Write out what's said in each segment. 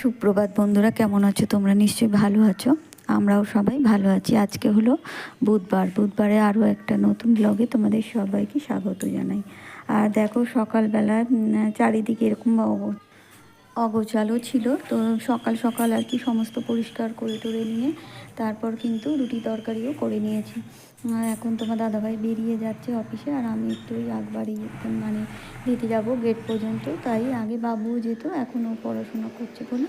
সুপ্রভাত বন্ধুরা, কেমন আছো? তোমরা নিশ্চয়ই ভালো আছো। আমরাও সবাই ভালো আছি। আজকে হলো বুধবার। বুধবারে আরও একটা নতুন ব্লগে তোমাদের সবাইকে স্বাগত জানাই। আর দেখো, সকালবেলা চারিদিকে এরকম অগোছালো ছিল। তো সকাল সকাল আর কি সমস্ত পরিষ্কার করে টরে নিয়ে, তারপর কিন্তু রুটি তরকারিও করে নিয়েছি। আর এখন তোমার দাদাভাই বেরিয়ে যাচ্ছে অফিসে আর আমি একটু ওই আগবাড়ি মানে দিতে যাব গেট পর্যন্ত। তাই আগে বাবু যেত, এখন ও পড়াশোনা করছে বলে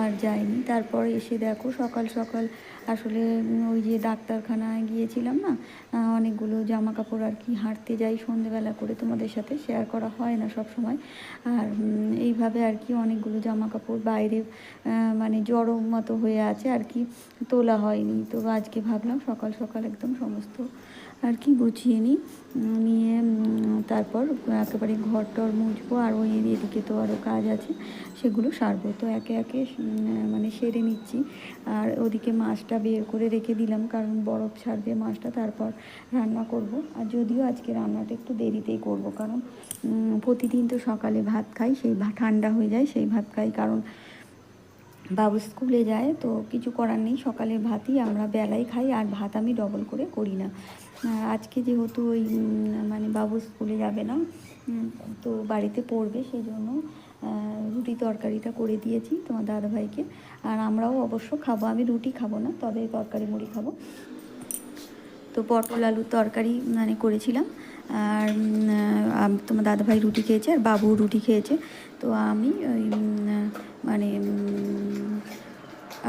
আর যায়নি তারপর এসে দেখো সকাল সকাল আসলে ওই যে ডাক্তারখানায় গিয়েছিলাম না অনেকগুলো জামা কাপড় আর কি হাঁটতে যাই সন্ধেবেলা করে তোমাদের সাথে শেয়ার করা হয় না সব সময়। আর এইভাবে আর কি অনেকগুলো জামা কাপড় বাইরে মানে জড়ো মতো হয়ে আছে আর কি তোলা হয়নি। তো আজকে ভাবলাম সকাল সকাল একদম সমস্ত আর কি গুছিয়ে নিই। নিয়ে তারপর একেবারে ঘর টর মুছবো, আর ওই এদিকে তো আরও কাজ আছে, সেগুলো সারবো। তো একে একে মানে সেরে নিচ্ছি। আর ওদিকে মাছটা বের করে রেখে দিলাম, কারণ বরফ ছাড়বে মাছটা, তারপর রান্না করব। আর যদিও আজকে রান্নাটা একটু দেরিতেই করব, কারণ প্রতিদিন তো সকালে ভাত খাই, সেই ঠান্ডা হয়ে যায়, সেই ভাত খাই, কারণ বাবু স্কুলে যায়, তো কিছু করার নেই। সকালের ভাতই আমরা বেলায় খাই, আর ভাত আমি ডবল করে করি না। আজকে যেহেতু ওই মানে বাবু স্কুলে যাবে না তো বাড়িতে পড়বে সেই জন্য রুটি তরকারিটা করে দিয়েছি তোমার দাদাভাইকে। আর আমরাও অবশ্য খাব, আমি রুটি খাব না, তবে তরকারি মুড়ি খাব। তো পটল আলুর তরকারি মানে করেছিলাম। আর তোমার দাদাভাই রুটি খেয়েছে, আর বাবু রুটি খেয়েছে। তো আমি ওই মানে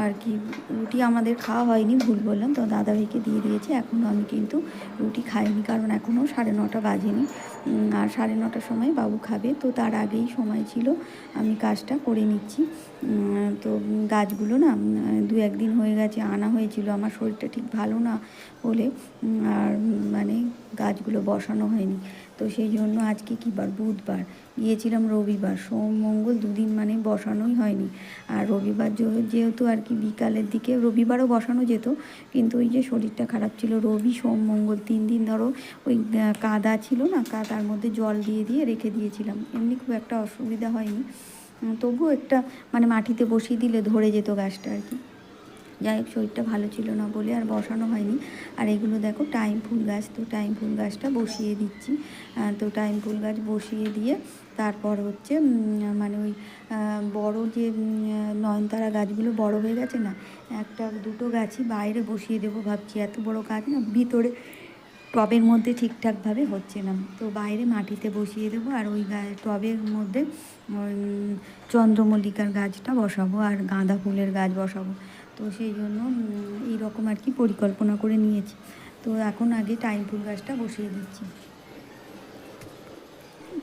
আর কি, রুটি আমাদের খাওয়া হয়নি, ভুল বললাম। তো দাদাভাইকে দিয়ে দিয়েছি এখনও আমি কিন্তু রুটি খাইনি, কারণ এখনও সাড়ে নটা বাজেনি। আর সাড়ে নটার সময় বাবু খাবে, তো তার আগেই সময় ছিল, আমি কাজটা করে নিচ্ছি। তো গাছগুলো না দু একদিন হয়ে গেছে, আনা হয়েছিল, আমার শরীরটা ঠিক ভালো না বলে আর মানে গাছগুলো বসানো হয়নি। তো সেই জন্য আজকে কী বার? বুধবার। গিয়েছিলাম রবিবার। সোম, মঙ্গল দুদিন মানে বসানোই হয়নি। আর রবিবার যেহেতু আর কি বিকালের দিকে রবিবারও বসানো যেত, কিন্তু ওই যে শরীরটা খারাপ ছিল, রবি, সোম, মঙ্গল তিন দিন ধরো ওই কাদা ছিল না, কাদার মধ্যে জল দিয়ে দিয়ে রেখে দিয়েছিলাম। এমনি খুব একটা অসুবিধা হয়নি। তবুও একটা মানে মাটিতে বসিয়ে দিলে ধরে যেত গাছটা আর কি। যাই হোক, শরীরটা ভালো ছিল না বলে আর বসানো হয়নি। আর এগুলো দেখো, টাইম ফুল গাছ তো, টাইম ফুল গাছটা বসিয়ে দিচ্ছি। তো টাইম ফুল গাছ বসিয়ে দিয়ে তারপর হচ্ছে মানে ওই বড় যে নয়নতারা গাছগুলো বড় হয়ে গেছে না, একটা দুটো গাছই বাইরে বসিয়ে দেবো ভাবছি। এত বড় গাছ না, ভিতরে টবের মধ্যে ঠিকঠাকভাবে হচ্ছে না। তো বাইরে মাটিতে বসিয়ে দেবো আর ওই টবের মধ্যে চন্দ্রমল্লিকার গাছটা বসাবো আর গাঁদা ফুলের গাছ বসাবো। তো সেই জন্য এইরকম আর কি পরিকল্পনা করে নিয়েছি। তো এখন আগে টাইম ফুল গাছটা বসিয়ে দিচ্ছি।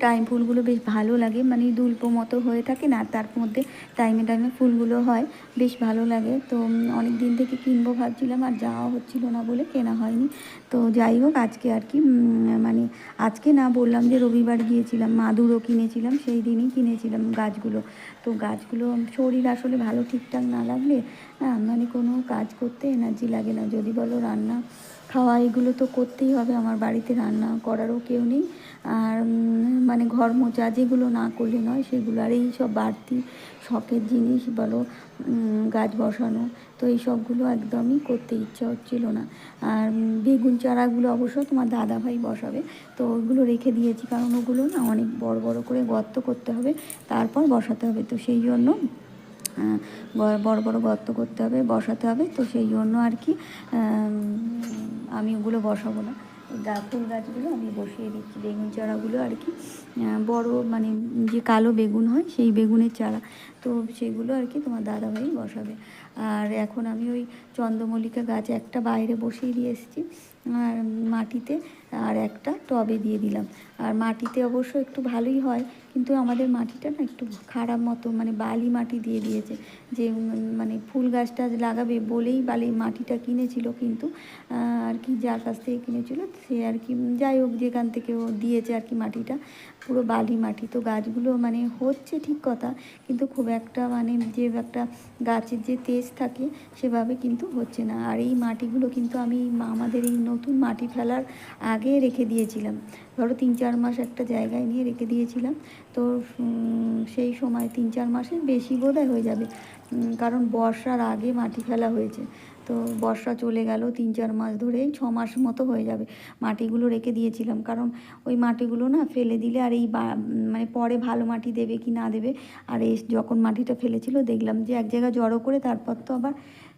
টাইম ফুলগুলো বেশ ভালো লাগে। মানে দুল্পো মতো হয়ে থাকে না, তার মধ্যে টাইমে টাইমে ফুলগুলো হয়, বেশ ভালো লাগে। তো অনেক দিন থেকে কিনবো ভাবছিলাম, আর যাওয়া হচ্ছিল না বলে কেনা হয়নি। তো যাই হোক, আজকে আর কি মানে আজকে না বললাম যে রবিবার গিয়েছিলাম, মাদুরও কিনেছিলাম, সেই দিনই কিনেছিলাম গাছগুলো। তো গাছগুলো, শরীর আসলে ভালো ঠিকঠাক না লাগলে, না মানে কোনো কাজ করতে এনার্জি লাগে না। যদি বলো রান্না খাওয়া, এগুলো তো করতেই হবে, আমার বাড়িতে রান্না করারও কেউ নেই। আর মানে ঘর মোচা যেগুলো না করলে নয় সেগুলো আর এই সব বাড়তি শখের জিনিস বলো গাছ বসানো, তো এই সবগুলো একদমই করতে ইচ্ছা হচ্ছিল না। আর বেগুন চারাগুলো অবশ্য তোমার দাদাভাই বসাবে, তো ওগুলো রেখে দিয়েছি, কারণ ওগুলো না অনেক বড় বড় করে গর্ত করতে হবে, তারপর বসাতে হবে, তো সেই জন্য বড় বড় গর্ত করতে হবে, বসাতে হবে, তো সেই জন্য আর কি আমি ওগুলো বসাবো না। ফুল গাছগুলো আমি বসিয়ে দিচ্ছি, বেগুন চারাগুলো আর কি। বড় মানে যে কালো বেগুন হয়, সেই বেগুনের চারা। তো সেগুলো আর কি তোমার দাদাভাই বসাবে। আর এখন আমি ওই চন্দ্রমল্লিকা গাছ একটা বাইরে বসিয়ে দিয়ে এসেছি, আর মাটিতে আর একটা টবে দিয়ে দিলাম। আর মাটিতে অবশ্য একটু ভালোই হয়, কিন্তু আমাদের মাটিটা না একটু খারাপ মতো মানে বালি মাটি দিয়ে দিয়েছে। যে মানে ফুল গাছটা লাগাবে বলেই বালি মাটিটা কিনেছিল কিন্তু আর কি যার কাছ থেকে কিনেছিল, সে আর কি, যাই হোক যেখান থেকে ও দিয়েছে আর কি মাটিটা, পুরো বালি মাটি। তো গাছগুলো মানে হচ্ছে ঠিক কথা, কিন্তু খুব একটা মানে যে একটা গাছের যে তেজ থাকে সেভাবে কিন্তু হচ্ছে না। আর এই মাটিগুলো কিন্তু আমি আমাদের এই নতুন মাটি ফেলার আগে রেখে দিয়েছিলাম। ধরো তিন চার মাস একটা জায়গায় নিয়ে রেখে দিয়েছিলাম, তো সেই সময় তিন চার মাসের বেশি বোধহয় হয়ে যাবে কারণ বর্ষার আগে মাটি ফেলা হয়েছে। তো বর্ষা চলে গেল তিন চার মাস ধরেই ছ মাস মতো হয়ে যাবে। মাটিগুলো রেখে দিয়েছিলাম, কারণ ওই মাটিগুলো না ফেলে দিলে আর এই মানে পরে ভালো মাটি দেবে কি না দেবে। আর এই যখন মাটিটা ফেলেছিল দেখলাম যে এক জায়গায় জড়ো করে তারপর তো আবার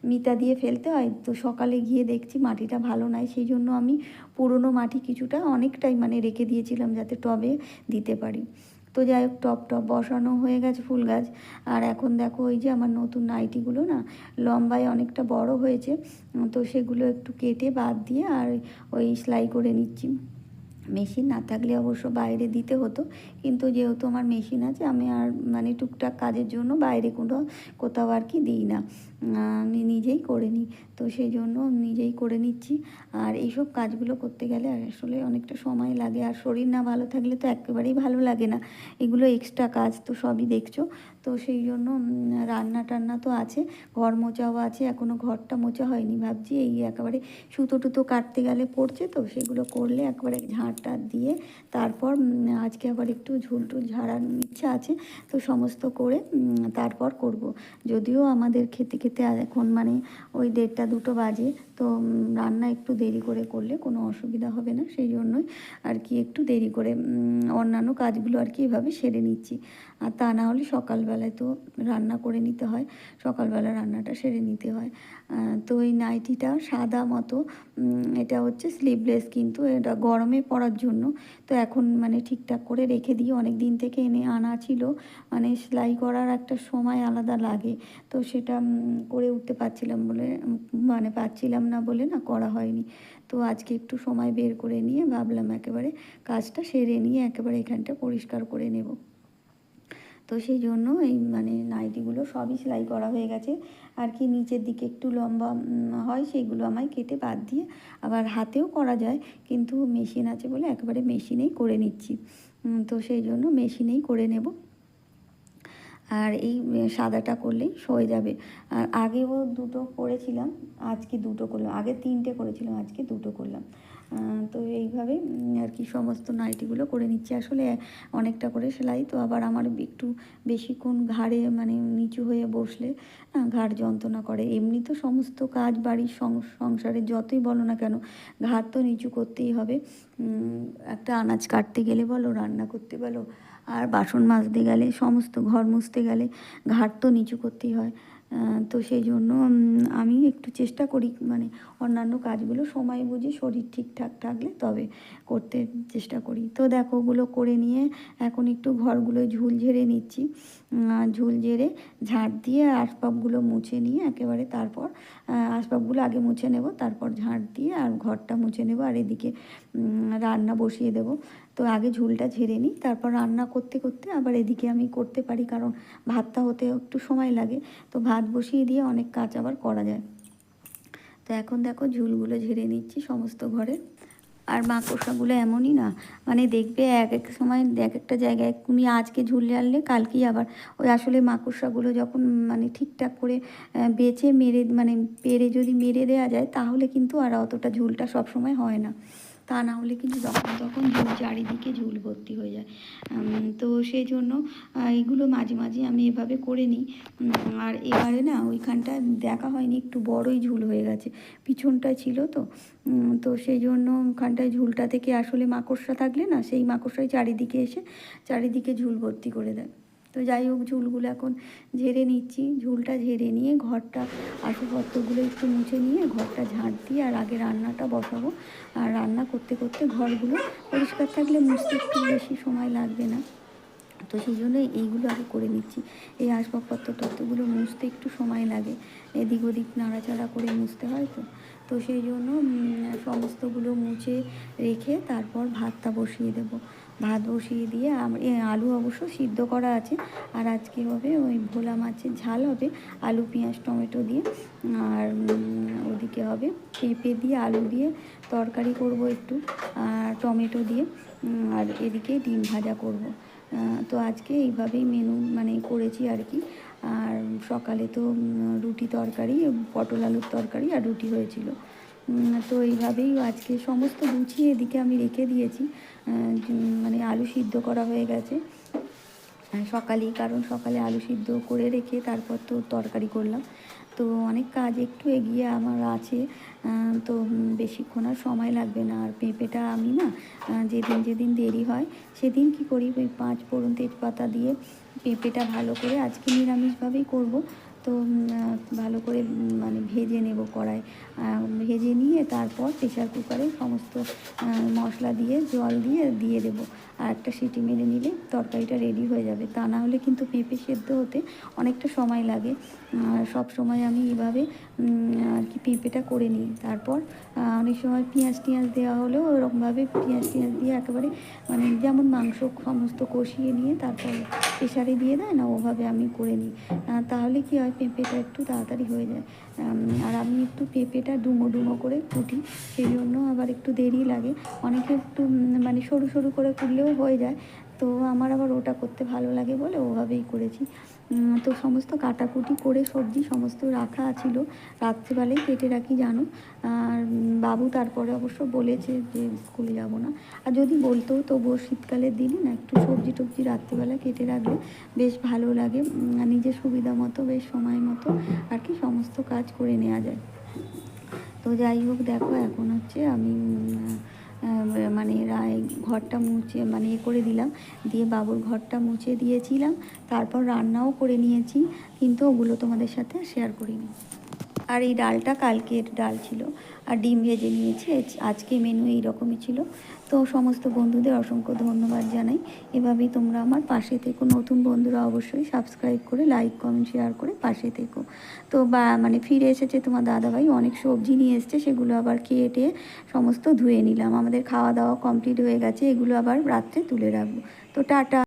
মিতা দিয়ে ফেলতে হয়। তো সকালে গিয়ে দেখছি মাটিটা ভালো নয় সেই জন্য আমি পুরনো মাটি কিছুটা অনেকটাই মানে রেখে দিয়েছিলাম যাতে টবে দিতে পারি। তো যাই হোক, টপ টপ বসানো হয়ে গেছে ফুল গাছ। আর এখন দেখো ওই যে আমার নতুন নাইটিগুলো না, লম্বায় অনেকটা বড় হয়েছে, তো সেগুলো একটু কেটে বাদ দিয়ে আর ওই সেলাই করে নিচ্ছি। মেশিন না থাকলে অবশ্য বাইরে দিতে হতো। কিন্তু যেহেতু আমার মেশিন আছে, আমি আর মানে টুকটাক কাজের জন্য বাইরে কোনো, কোথাও আর কি দিই না। আমি নিজেই করে নিই। তো সেই জন্য নিজেই করে নিচ্ছি। আর এইসব কাজগুলো করতে গেলে আসলে অনেকটা সময় লাগে। আর শরীর না ভালো থাকলে তো একেবারেই ভালো লাগে না। এগুলো এক্সট্রা কাজ তো সবই দেখছ। তো সেই জন্য রান্না টান্না তো আছে। ঘর মোচাও আছে। এখনও ঘরটা মোচা হয়নি ভাবছি। এই একেবারে সুতো টুতো কাটতে গেলে পড়ছে তো, সেগুলো করলে একবারে ঝাঁট টাট দিয়ে তারপর আজকে আবার একটু ঝুল টুল ঝাড়ার ইচ্ছা আছে, তো সমস্ত করে তারপর করব। যদিও আমাদের খেতে খেতে এখন মানে ওই দেড়টা দুটো বাজে তো রান্না একটু দেরি করে করলে কোনো অসুবিধা হবে না, সেই জন্যই আর কি একটু দেরি করে অন্যান্য কাজগুলো আর কি এভাবে সেরে নিচ্ছি। আর তা না হলে সকালবেলায় তো রান্না করে নিতে হয়, সকালবেলা রান্নাটা সেরে নিতে হয়। তো এই নাইটিটা সাদা মতো এটা হচ্ছে স্লিভলেস কিন্তু এটা গরমে পড়ার জন্য। তো এখন মানে ঠিকঠাক করে রেখে দিই অনেক দিন থেকে এনে আনা ছিল মানে সেলাই করার একটা সময় আলাদা লাগে। তো সেটা করে উঠতে পারছিলাম বলে মানে পাচ্ছিলাম না বলে না করা হয়নি। তো আজকে একটু সময় বের করে নিয়ে ভাবলাম একেবারে কাজটা সেরে নিয়ে একেবারে এখানটা পরিষ্কার করে নেব। তো সেই জন্য এই মানে নাইটিগুলো সবই সেলাই করা হয়ে গেছে। আর কি নিচের দিকে একটু লম্বা হয় সেইগুলো আমায় কেটে বাদ দিয়ে আবার হাতেও করা যায়, কিন্তু মেশিন আছে বলে একেবারে মেশিনেই করে নিচ্ছি। তো সেই জন্য মেশিনেই করে নেব। আর এই সাদাটা করলেই সয়ে যাবে। আর আগেও দুটো করেছিলাম, আজকে দুটো করলাম। আগে তিনটে করেছিলাম, আজকে দুটো করলাম। তো এইভাবে আর কি সমস্ত নাইটিগুলো করে নিচ্ছি। আসলে অনেকটা করে সেলাই, তো আবার আমার একটু বেশিক্ষণ ঘাড়ে মানে নিচু হয়ে বসলে না ঘাড় যন্ত্রণা করে। এমনি তো সমস্ত কাজ, বাড়ির সংসারে যতই বলো না কেন, ঘাড় তো নিচু করতেই হবে। একটা আনাজ কাটতে গেলে বলো, রান্না করতে বলো আর বাসন মাজতে গেলে, সমস্ত ঘর মুছতে গেলে ঘাট তো নিচু করতেই হয়। তো সেই জন্য আমি একটু চেষ্টা করি মানে অন্যান্য কাজগুলো সময় বুঝে শরীর ঠিকঠাক থাকলে তবে করতে চেষ্টা করি। তো দেখো, ওগুলো করে নিয়ে এখন একটু ঘরগুলো ঝুল ঝেড়ে নিচ্ছি। ঝুল ঝেড়ে ঝাঁট দিয়ে আসবাবগুলো মুছে নিয়ে একেবারে তারপর আসবাবগুলো আগে মুছে নেব, তারপর ঝাঁট দিয়ে আর ঘরটা মুছে নেব। আর এদিকে রান্না বসিয়ে দেব। তো আগে ঝুলটা ঝেড়ে নিই, তারপর রান্না করতে করতে আবার এদিকে আমি করতে পারি, কারণ ভাতটা হতে একটু সময় লাগে। তো ভাত বসিয়ে দিয়ে অনেক কাজ আবার করা যায়। তো এখন দেখো ঝুলগুলো ঝেড়ে নিচ্ছি সমস্ত ঘরে। আর মাকড়সাগুলো এমনই না মানে দেখবে এক এক সময় এক একটা জায়গায়, তুমি আজকে ঝুল জানলে কালকেই আবার ওই আসলে মাকড়সাগুলো যখন মানে ঠিকঠাক করে বেছে মেরে মানে পেরে যদি মেরে দেওয়া যায়, তাহলে কিন্তু আর অতটা ঝুলটা সবসময় হয় না। তা না হলে কিন্তু যখন তখন ঝুল চারিদিকে ঝুল ভর্তি হয়ে যায়। তো সেই জন্য আহ, এইগুলো মাঝে মাঝে আমি এভাবে করে নিই। আর এবারে না ওইখানটা দেখা হয়নি একটু বড়ই ঝুল হয়ে গেছে। পিছনটায় ছিল তো। তো সেই জন্য ওখানটায় ঝুলটা থেকে আসলে মাকড়সা থাকলে না সেই মাকড়সাই চারিদিকে এসে চারিদিকে ঝুল ভর্তি করে দেয়। তো যাই হোক, ঝুলগুলো এখন ঝেড়ে নিচ্ছি। ঝুলটা ঝেড়ে নিয়ে ঘরটা আসবাবপত্রগুলো একটু মুছে নিয়ে ঘরটা ঝাঁট দিয়ে আর আগে রান্নাটা বসাবো। আর রান্না করতে করতে ঘরগুলো পরিষ্কার থাকলে মুছতে একটু বেশি সময় লাগবে না। তো সেই জন্য এইগুলো আগে করে নিচ্ছি। এই আসবাবপত্র তত্ত্বগুলো মুছতে একটু সময় লাগে। এদিক ওদিক নাড়াচাড়া করে মুছতে হয় তো। তো সেই জন্য সমস্তগুলো মুছে রেখে তারপর ভাতটা বসিয়ে দেব। ভাত বসিয়ে দিয়ে আলু অবশ্য সিদ্ধ করা আছে। আর আজকে হবে ওই ভোলা মাছের ঝাল হবে আলু, পেঁয়াজ, টমেটো দিয়ে। আর ওদিকে হবে পেঁপে দিয়ে আলু দিয়ে তরকারি করব একটু, আর টমেটো দিয়ে। আর এদিকে ডিম ভাজা করব। তো আজকে এইভাবেই মেনু মানে করেছি আর কি। আর সকালে তো রুটি তরকারি, পটল আলুর তরকারি আর রুটি হয়েছিল। তো এইভাবেই আজকে সমস্ত গুছিয়ে এদিকে আমি রেখে দিয়েছি। মানে আলু সিদ্ধ করা হয়ে গেছে। সকালেই, কারণ সকালে আলু সিদ্ধ করে রেখে তারপর তো তরকারি করলাম। তো অনেক কাজ একটু এগিয়ে আমার আছে। তো বেশিক্ষণ আর সময় লাগবে না। আর পেঁপেটা আমি না যেদিন যেদিন দেরি হয়, সেদিন কি করি? ওই পাঁচ ফোড়ন তেজপাতা দিয়ে পেঁপেটা ভালো করে আজকে নিরামিষভাবেই করব। তো ভালো করে মানে ভেজে নেব কড়াই। ভেজে নিয়ে তারপর প্রেশার কুকারে সমস্ত মশলা দিয়ে, জল দিয়ে দিয়ে দেবো। আর একটা সিটি মেরে নিলে তরকারিটা রেডি হয়ে যাবে। তা না হলে কিন্তু পেঁপে সেদ্ধ হতে অনেকটা সময় লাগে। সব সময় আমি এভাবে আর কি পেঁপেটা করে নিই। তারপর অনেক সময় পেঁয়াজ টিয়াজ দেওয়া হলেও ওরকমভাবে পেঁয়াজ টিয়াজ দিয়ে একেবারে মানে যেমন মাংস সমস্ত কষিয়ে নিয়ে তারপর প্রেশারে দিয়ে দেয় না, ওভাবে আমি করে নিই। তাহলে কি হয়, পেঁপেটা একটু তাড়াতাড়ি হয়ে যায়। আর আমি একটু পেঁপেটা ডুমো ডুমো করে কুটি, সেই জন্য আবার একটু দেরি লাগে। অনেকে একটু মানে সরু সরু করে কুটলেও হয়ে যায়। তো আমার আবার ওটা করতে ভালো লাগে বলে ওভাবেই করেছি। তো সমস্ত কাটাকুটি করে সবজি সমস্ত রাখা ছিল। রাত্রিবেলায় কেটে রাখি, জানো? আর বাবু তারপরে অবশ্য বলেছে যে স্কুলে যাব না। আর যদি বলতো, তবুও শীতকালের দিনে না একটু সবজি টবজি রাত্রিবেলা কেটে রাখলে বেশ ভালো লাগে। নিজের সুবিধা মতো, বেশ সময় মতো আর কি সমস্ত কাজ করে নেওয়া যায়। তো যাই হোক, দেখো, এখন হচ্ছে আমি মানে রায় ঘরটা মুছে মানে এ করে দিলাম। দিয়ে বাবুর ঘরটা মুছে দিয়েছিলাম। তারপর রান্নাও করে নিয়েছি। কিন্তু ওগুলো তোমাদের সাথে শেয়ার করিনি। আর এই ডালটা কালকের ডাল ছিল। আর ডিম ভেজে নিয়েছি। আজ- আজকে মেনু এই রকমই ছিল। তো সমস্ত বন্ধুদের অসংখ্য ধন্যবাদ জানাই। এভাবেই তোমরা আমার পাশে থেকো। নতুন বন্ধুরা অবশ্যই সাবস্ক্রাইব করে লাইক কমেন্ট শেয়ার করে পাশে থেকো। তো বা মানে ফিরে এসেছে তোমার দাদাভাই। অনেক সবজি নিয়ে এসছে। সেগুলো আবার কেটে সমস্ত ধুয়ে নিলাম। আমাদের খাওয়া দাওয়া কমপ্লিট হয়ে গেছে। এগুলো আবার রাত্রে তুলে রাখব। তো টাটা।